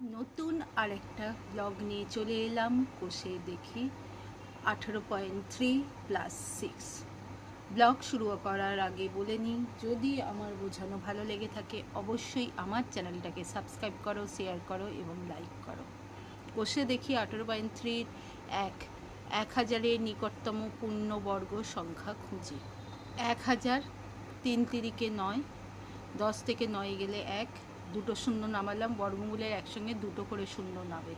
নতুন আরেকটা ব্লগ নিয়ে চলে এলাম। কোষে দেখি আঠেরো point three plus six blog শুরু করার আগে বলে নিই, যদি আমার বোঝানো ভালো লেগে থাকে, অবশ্যই আমার চ্যানেলটাকে সাবস্ক্রাইব করো শেয়ার করো এবং লাইক করো। কোষে দেখি আঠেরো পয়েন্ট থ্রির এক এক হাজারের নিকটতম পূর্ণবর্গ সংখ্যা খুঁজি। এক হাজার তিন তিরিকে নয়, দশ থেকে নয় গেলে এক দুটো শূন্য নামালাম, বর্গমূলের একসঙ্গে দুটো করে শূন্য নাবে।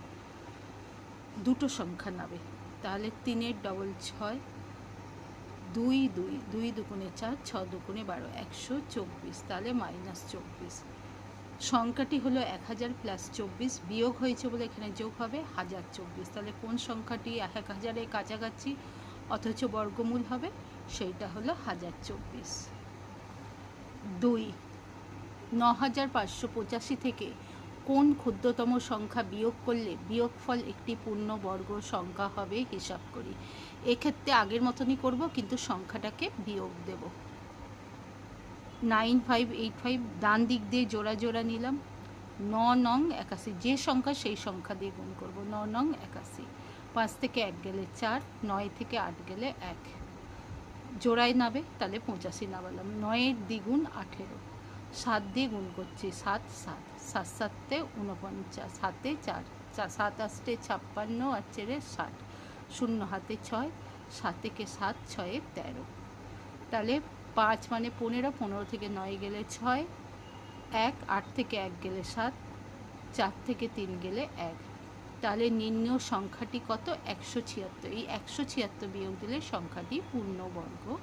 দুটো সংখ্যা নাবে। তাহলে তিনের ডবল ছয়, দুই দুই দুই দুগুণে চার, ছ দুগুণে বারো, একশো চব্বিশ। তাহলে মাইনাস চব্বিশ। সংখ্যাটি হলো এক হাজার প্লাস চব্বিশ, বিয়োগ হয়েছে বলে এখানে যোগ হবে হাজার চব্বিশ। তাহলে কোন সংখ্যাটি এক হাজারের কাছাকাছি অথচ বর্গমূল হবে? সেইটা হলো হাজার চব্বিশ। দুই ন হাজার পাঁচশো পঁচাশি থেকে কোন ক্ষুদ্রতম সংখ্যা বিয়োগ করলে বিয়োগফল একটি পূর্ণবর্গ সংখ্যা হবে হিসাব করি। এক্ষেত্রে আগের মতনই করব, কিন্তু সংখ্যাটাকে বিয়োগ দেব। নাইন ফাইভ এইট ফাইভ, ডান দিক দিয়ে জোড়া জোড়া নিলাম। ন নং একাশি, যে সংখ্যা সেই সংখ্যা দিয়ে গুণ করব। ন নং একাশি, পাঁচ থেকে এক গেলে চার, নয় থেকে আট গেলে এক। জোড়ায় নাবে, তাহলে পঁচাশি নামালাম। নয়ের দ্বিগুণ আঠেরো। সাত দিয়ে গুণ করছি, সাত সাত। সাত, সাতে উনপঞ্চাশ হাতে চার সাত আষ্টে ছাপ্পান্ন, আর চেরে ষাট। শূন্য হাতে ছয় সাত থেকে সাত, ছয়ে তেরো। তাহলে পাঁচ মানে পনেরো পনেরো থেকে নয় গেলে ছয়, এক, আট থেকে এক গেলে সাত, চার থেকে তিন গেলে এক। তাহলে নিম্ন সংখ্যাটি কত? একশো ছিয়াত্তর। এই একশো ছিয়াত্তর বিয়োগ দিলে সংখ্যাটি পূর্ণবর্গ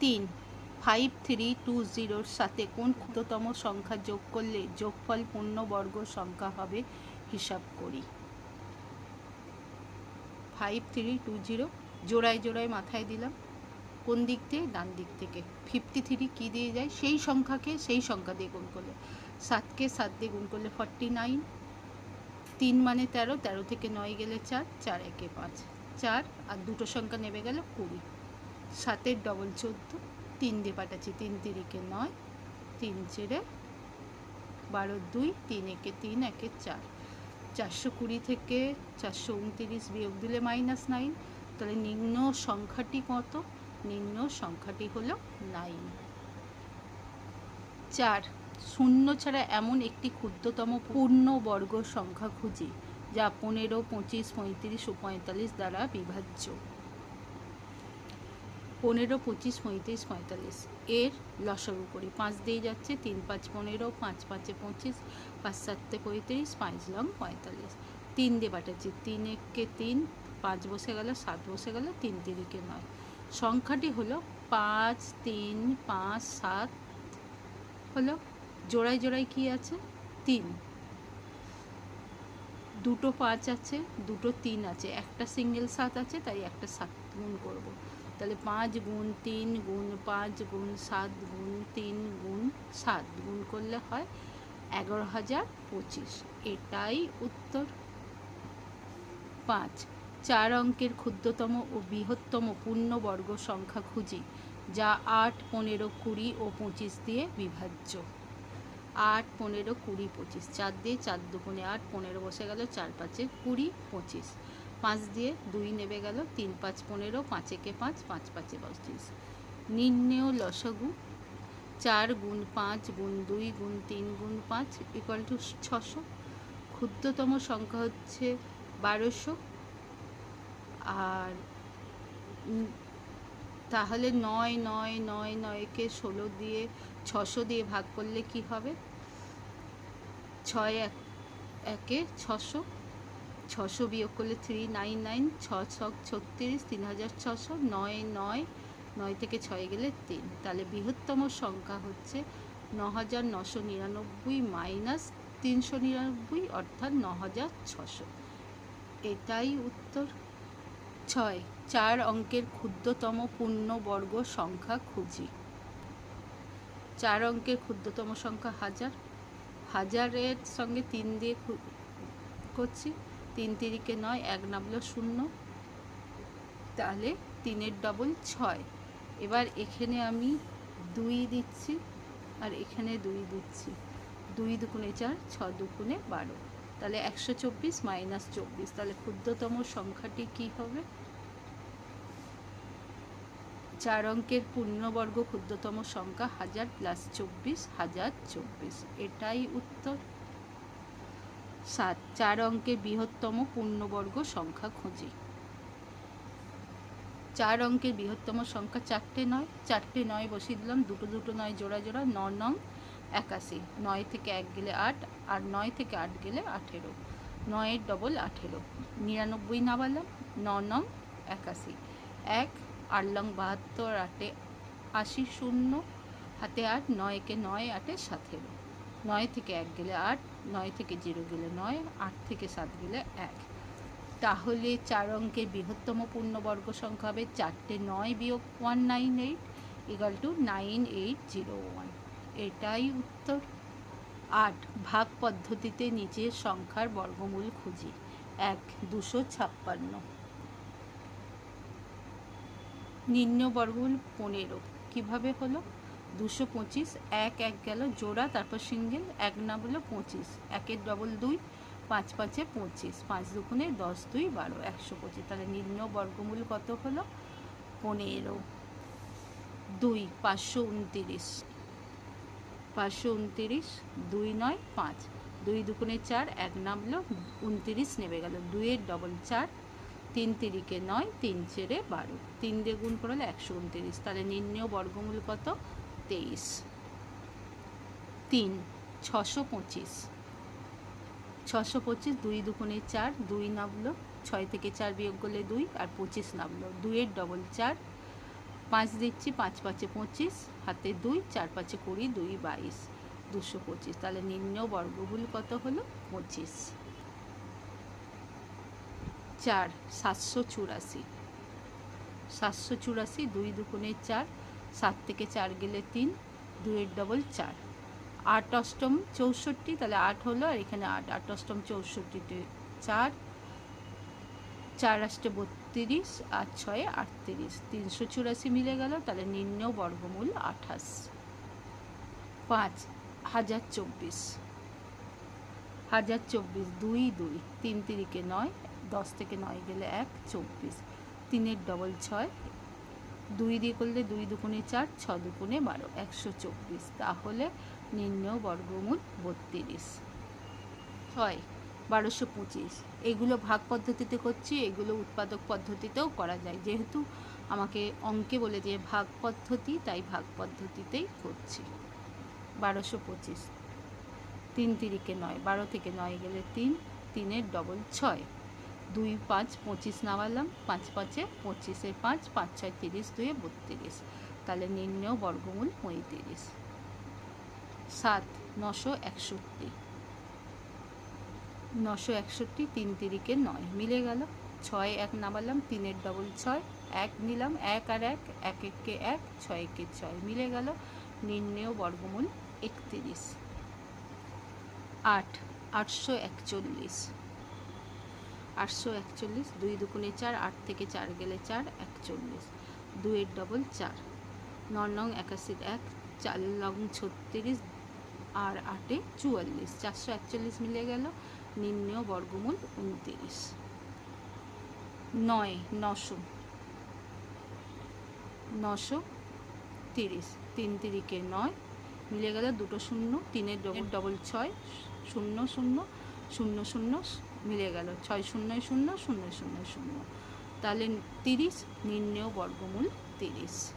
তিন। ফাইভ থ্রি টু জিরোর সাথে কোন ক্ষুদ্রতম সংখ্যা যোগ করলে যোগফল পূর্ণবর্গ সংখ্যা হবে হিসাব করি। ফাইভ থ্রি টু জিরো জোড়ায় জোড়ায় মাথায় দিলাম। কোন দিক থেকে ডান দিক থেকে। ফিফটি থ্রি কী দিয়ে যায়? সেই সংখ্যাকে সেই সংখ্যা দিয়ে গুণ করলে। সাতকে সাত দিয়ে গুণ করলে ফর্টি নাইন তিন মানে তেরো তেরো থেকে নয় গেলে চার চার একে পাঁচ। চার আর দুটো সংখ্যা নেমে গেল কুড়ি। সাতের ডবল চোদ্দ। তিন দিয়ে পাঠাচ্ছি, তিন তিরিকে নয়, তিন চেড়ে বারো দুই, তিন একে তিন, একে চার। চারশো কুড়ি থেকে চারশো উনতিরিশ বিয়োগ দিলে মাইনাস নাইন, তাহলে নিম্ন সংখ্যাটি কত? নিম্ন সংখ্যাটি হলো নাইন। চার, শূন্য ছাড়া এমন একটি ক্ষুদ্রতম পূর্ণবর্গ সংখ্যা খুঁজি, যা পনেরো, পঁচিশ, পঁয়ত্রিশ ও পঁয়তাল্লিশ দ্বারা বিভাজ্য। পনেরো, পঁচিশ, পঁয়ত্রিশ, পঁয়তাল্লিশ। এর লসাগু করি। পাঁচ দিয়ে যাচ্ছে, তিন পাঁচ পনেরো, পাঁচ পাঁচে পঁচিশ, পাঁচ সাতে পঁয়ত্রিশ, পাঁচ লং পঁয়তাল্লিশ। তিন দিয়ে পাঠাচ্ছি তিন একে তিন, পাঁচ বসে গেল, সাত বসে গেল, তিন তিরিকে নয়। সংখ্যাটি হলো পাঁচ, তিন, পাঁচ, সাত, হলো জোড়ায় জোড়ায় কি আছে? তিন। দুটো পাঁচ আছে, দুটো তিন আছে। একটা সিঙ্গেল সাত আছে, তাই একটা সাত গুণ করব। তাহলে পাঁচ গুণ তিন গুণ পাঁচ গুণ সাত গুণ তিন গুণ সাত গুণ করলে হয় এগারো হাজার পঁচিশ। এটাই উত্তর। পাঁচ, চার অঙ্কের ক্ষুদ্রতম ও বৃহত্তম পূর্ণবর্গ সংখ্যা খুঁজি, যা আট, পনেরো, কুড়ি ও পঁচিশ দিয়ে বিভাজ্য। আট, পনেরো, কুড়ি, পঁচিশ। চার দিয়ে চার দুগুণে আট, পনেরো বসে গেল চার পাঁচে কুড়ি, পঁচিশ। পাঁচ দিয়ে দুই নেবে গেল, তিন পাঁচ পনেরো, পাঁচ একে পাঁচ পাঁচ পাঁচে পঁচিশ নির্ণেয় লসগু, চার গুণ পাঁচ গুণ দুই গুণ তিন গুণ পাঁচ ইকুয়াল টু ছশো। ক্ষুদ্রতম সংখ্যা হচ্ছে বারোশো। আর তাহলে নয় নয় নয়, নয়কে ষোলো দিয়ে ছশো দিয়ে ভাগ করলে কি হবে? ছয় এক, একে ছশো। ছশো বিয়োগ করলে থ্রি নাইন নাইন ছ ছক ছত্রিশ, তিন হাজার ছশো নয় নয় নয় থেকে ছয় গেলে তিন। তাহলে বৃহত্তম সংখ্যা হচ্ছে ন হাজার নশো নিরানব্বই মাইনাস তিনশো নিরানব্বই অর্থাৎ ন হাজার ছশো। এটাই উত্তর। ছয়, চার অঙ্কের ক্ষুদ্রতম পূর্ণবর্গ সংখ্যা খুঁজি। চার অঙ্কের ক্ষুদ্রতম সংখ্যা হাজার। হাজারের সঙ্গে তিন দিয়ে করছি। তিন তিরিকে নয়, এক নামলো শূন্য। তাহলে তিনের ডবল ছয়। এবার এখানে আমি দুই দিচ্ছি আর এখানে দুই দিচ্ছি। দুই দুগুণে চার, ছ দুগুণে বারো। তাহলে একশো চব্বিশ মাইনাস চব্বিশ। তাহলে ক্ষুদ্রতম সংখ্যাটি কি হবে? চার অঙ্কের পূর্ণবর্গ ক্ষুদ্রতম সংখ্যা হাজার প্লাস চব্বিশ, হাজার চব্বিশ। এটাই উত্তর। সাত। চার অঙ্কের বৃহত্তম পূর্ণবর্গ সংখ্যা খুঁজি। চার অঙ্কের বৃহত্তম সংখ্যা চারটে নয়। চারটে নয় বসিয়ে দিলাম। দুটো দুটো নয় জোড়া জোড়া ন নং একাশি। নয় থেকে এক গেলে আট আর নয় থেকে আট গেলে আঠেরো। নয়ের ডবল আঠেরো। নিরানব্বই নামালাম। ন নং একাশি। এক আট লং বাহাত্তর আটে আশি শূন্য। হাতে আট, নয়কে নয় আটে সতেরো। নয় থেকে এক গেলে আট নয় থেকে জিরো গেলে নয়, আট থেকে সাত গেলে এক। তাহলে চার অঙ্কের বৃহত্তম পূর্ণবর্গ সংখ্যা হবে চারটে নয় বিয়োগ one nine eight equal two nine eight zero one. এটাই উত্তর। আট, ভাগ পদ্ধতিতে নিচের সংখ্যার বর্গমূল খুঁজি। এক, দুশো ছাপ্পান্ন। নিম্ন বর্গমূল পনেরো। কীভাবে হলো? দুশো পঁচিশ, এক এক গেল জোড়া, তারপর সিঙ্গেল, এক না বলল পঁচিশ, একের ডবল দুই, পাঁচ পাঁচে পঁচিশ, পাঁচ দুগুণে দশ দুই বারো, একশো পঁচিশ, তাহলে নিম্ন বর্গমূল কত হলো? পনেরো, দুই, পাঁচশো উনতিরিশ পাঁচশো উনতিরিশ, দুই নয়, পাঁচ, দুই দুগুণে চার, এক নামলো উনতিরিশ নেমে গেল, দুইয়ের ডবল চার, তিন তিরিকে নয়, তিন চেরে বারো, তিন দিয়ে গুণ করলে একশো উনতিরিশ, তাহলে নিম্ন বর্গমূল কত? তেইশ। তিন, ছশো পঁচিশ। ছশো পঁচিশ, দুই দুগুণে চার, দুই নামলো, ছয় থেকে চার বিয়োগ করলে দুই আর পঁচিশ নামলো। দুইয়ের ডবল চার, পাঁচ দিচ্ছি, পাঁচ পাঁচে পঁচিশ, হাতে দুই, চার পাঁচে কুড়ি, দুই বাইশ। দুশো পঁচিশ, তাহলে নিম্ন বর্গমূল কত হলো? পঁচিশ। চার, সাতশো চুরাশি। সাতশো চুরাশি, দুই দুগুণে চার সাত থেকে চার গেলে তিন দুইয়ের ডবল চার। আট অষ্টম চৌষট্টি, তাহলে আট হলো, আর এখানে আট আট অষ্টম চৌষট্টিতে চার চার আষ্টে বত্রিশ, আর ছয়ে আটত্রিশ। তিনশো চুরাশি মিলে গেল, তাহলে নিম্ন বর্গমূল আঠাশ। পাঁচ, হাজার চব্বিশ। হাজার চব্বিশ, দুই দুই। তিন তিরিকে নয়, দশ থেকে নয় গেলে এক, চব্বিশ। তিনের ডবল ছয় দুই দিয়ে করলে দুই দুগুণে চার, ছ দুগুণে বারো, একশো চব্বিশ। তাহলে নিম্ন বর্গমূল বত্রিশ। ছয়, বারোশো পঁচিশ। এগুলো ভাগ পদ্ধতিতে করছি, এগুলো উৎপাদক পদ্ধতিতেও করা যায়। যেহেতু আমাকে অঙ্কে বলে যে ভাগ পদ্ধতি, তাই ভাগ পদ্ধতিতেই করছি। বারোশো পঁচিশ। তিন তিরিকে নয়, বারো থেকে নয় গেলে তিন, তিনের ডবল ছয়। দুই পাঁচ পঁচিশ নামালাম, পাঁচ পাঁচে পঁচিশে পাঁচ পাঁচ ছয় তিরিশ, দুয়ে বত্রিশ। তাহলে নিম্ন বর্গমূল পঁয়ত্রিশ। সাত, নশো একষট্টি। নশো একষট্টি তিন তিরিকে নয়, মিলে গেল। ছয় এক নামালাম, তিনের ডবল ছয়, এক নিলাম, এক আর এক এক এককে এক, ছয় একে ছয়, মিলে গেল। নির্ণেয় বর্গমূল একত্রিশ। আট, আটশো একচল্লিশ। আটশো একচল্লিশ দুই দুগুণে চার আট থেকে চার গেলে চার একচল্লিশ দুইয়ের ডবল চার। ন নং একাশির এক চার লং ছত্রিশ আর আটে চুয়াল্লিশ চারশো একচল্লিশ মিলে গেল নিম্ন বর্গমূল উনতিরিশ। নয় নশো নশো তিরিশ তিন তিরিকে নয় মিলে গেল দুটো শূন্য তিনের ডবল ডবল ছয় শূন্য শূন্য শূন্য শূন্য মিলে গেল। ছয় শূন্য শূন্য শূন্য শূন্য শূন্য। তাহলে তিরিশ, নির্ণেয় বর্গমূল তিরিশ।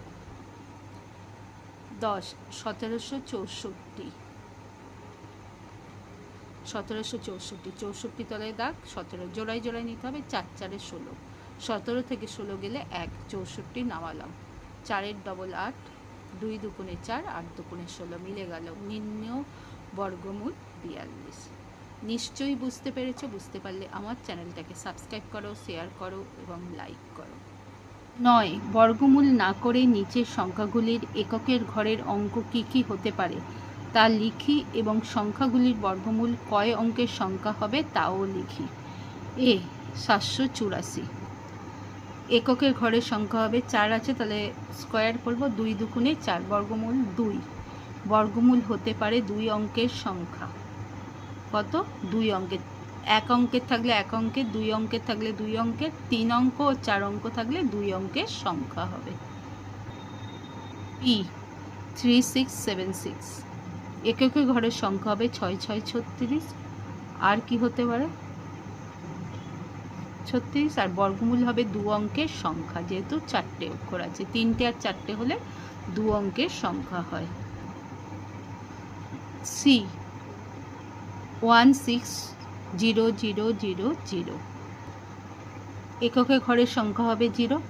দশ, সতেরোশো চৌষট্টি। সতেরোশো চৌষট্টি চৌষট্টি তলায় দাগ, সতেরো, জোড়ায় জোড়ায় নিতে হবে, চার, চারে ষোলো। সতেরো থেকে ষোলো গেলে এক, চৌষট্টি নামালাম। চারের ডবল আট, দুই দুগুণে চার, আট দুগুণে ষোলো, মিলে গেল। নিম্ন বর্গমূল বিয়াল্লিশ। নিশ্চয়ই বুঝতে পেরেছ, বুঝতে পারলে আমার চ্যানেলটাকে সাবস্ক্রাইব করো, শেয়ার করো এবং লাইক করো। নয়, বর্গমূল না করে নিচের সংখ্যাগুলির এককের ঘরের অঙ্ক কী কী হতে পারে? তা লিখি এবং সংখ্যাগুলির বর্গমূল কয় অঙ্কের সংখ্যা হবে তাও লিখি। এ, সাতশো চুরাশি। এককের ঘরের সংখ্যা হবে চার আছে, তাহলে স্কোয়ার করব দুই দুগুণে চার, বর্গমূল দুই। বর্গমূল হতে পারে দুই অঙ্কের সংখ্যা। কত? দুই অঙ্কের, এক অঙ্কের থাকলে এক অঙ্কের, দুই অঙ্কের থাকলে দুই অঙ্কের, তিন অঙ্ক ও চার অঙ্ক থাকলে দুই অঙ্কের সংখ্যা হবে। E three six seven six এককে ঘরের সংখ্যা হবে ছয় ছয়, ছত্রিশ। আর কি হতে পারে? ছত্রিশ। আর বর্গমূল হবে দু অঙ্কের সংখ্যা, যেহেতু চারটে অক্ষর আছে। তিনটে আর চারটে হলে দু অঙ্কের সংখ্যা হয়। C one six zero zero zero zero এককে ঘরের সংখ্যা হবে জিরো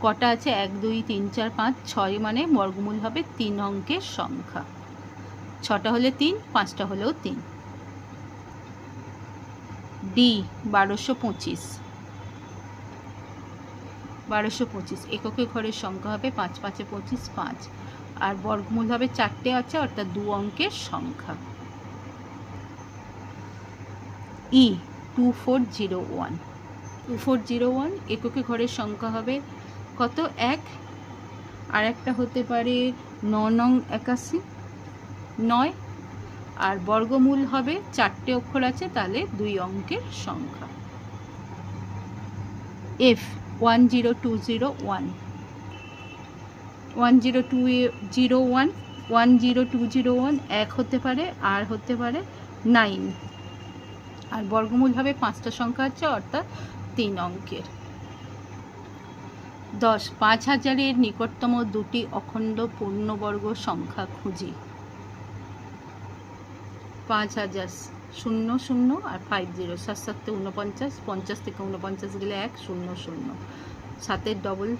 কটা আছে? এক, দুই, তিন, চার, পাঁচ, ছয় মানে বর্গমূল হবে তিন অঙ্কের সংখ্যা। ছটা হলে তিন, পাঁচটা হলেও তিন। ডি বারোশো পঁচিশ। বারোশো পঁচিশ। এককে ঘরের সংখ্যা হবে পাঁচ, পাঁচে পঁচিশ, পাঁচ। আর বর্গমূল হবে চারটে আছে, অর্থাৎ দু অঙ্কের সংখ্যা। E two four zero one two four zero one এককে ঘরের সংখ্যা হবে কত? এক। আর একটা হতে পারে ন নং একাশি। নয়। আর বর্গমূল হবে চারটে অক্ষর আছে, তাহলে দুই অঙ্কের সংখ্যা। F one zero two zero one one zero two zero one one zero two zero one এক হতে পারে, আর হতে পারে নাইন আর বর্গমূল হবে পাঁচটা সংখ্যা আছে, অর্থাৎ তিন অঙ্কের। দশ, পাঁচ হাজারের নিকটতম দুটি অখণ্ড পূর্ণবর্গ সংখ্যা খুঁজি। পাঁচ হাজার শূন্য শূন্য আর ফাইভ জিরো সাত সাতে উনপঞ্চাশ পঞ্চাশ থেকে উনপঞ্চাশ গেলে এক, শূন্য শূন্য। সাতের ডবল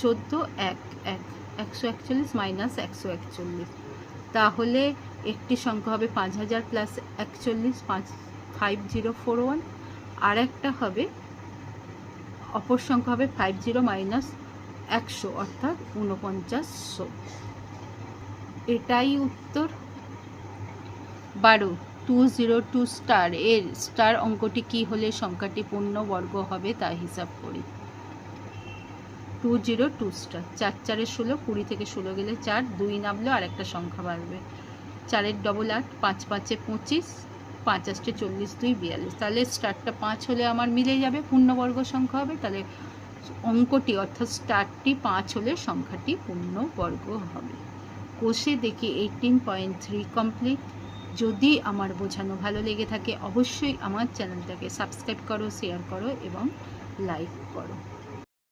চোদ্দ, এক এক, একশো একচল্লিশ মাইনাস একশো একচল্লিশ। তাহলে একটি সংখ্যা হবে পাঁচ হাজার প্লাস একচল্লিশ, পাঁচ ফাইভ জিরো ফোর ওয়ান আর একটা হবে, অপর সংখ্যা হবে ফাইভ জিরো মাইনাস একশো অর্থাৎ উনপঞ্চাশশো এটাই উত্তর। বারো টু জিরো টু স্টার এর স্টার অঙ্কটি কি হলে সংখ্যাটি পূর্ণবর্গ হবে তা হিসাব করি। টু জিরো টু স্টার চার চারের ষোলো, কুড়ি থেকে ষোলো গেলে চার, দুই নামলেও আরেকটা সংখ্যা বাড়বে। চারের ডবল আট, পাঁচ পাঁচে পঁচিশ পাঁচ আষ্টে চল্লিশ দুই বিয়াল্লিশ। তাহলে স্টারটা পাঁচ হলে আমার মিলে যাবে, পূর্ণবর্গ সংখ্যা হবে, তাহলে অঙ্কটি অর্থাৎ স্টারটি পাঁচ হলে সংখ্যাটি পূর্ণবর্গ হবে। কোষে দেখি এইটিন পয়েন্ট থ্রি কমপ্লিট যদি আমার বোঝানো ভালো লেগে থাকে, অবশ্যই আমার চ্যানেলটাকে সাবস্ক্রাইব করো শেয়ার করো এবং লাইক করো।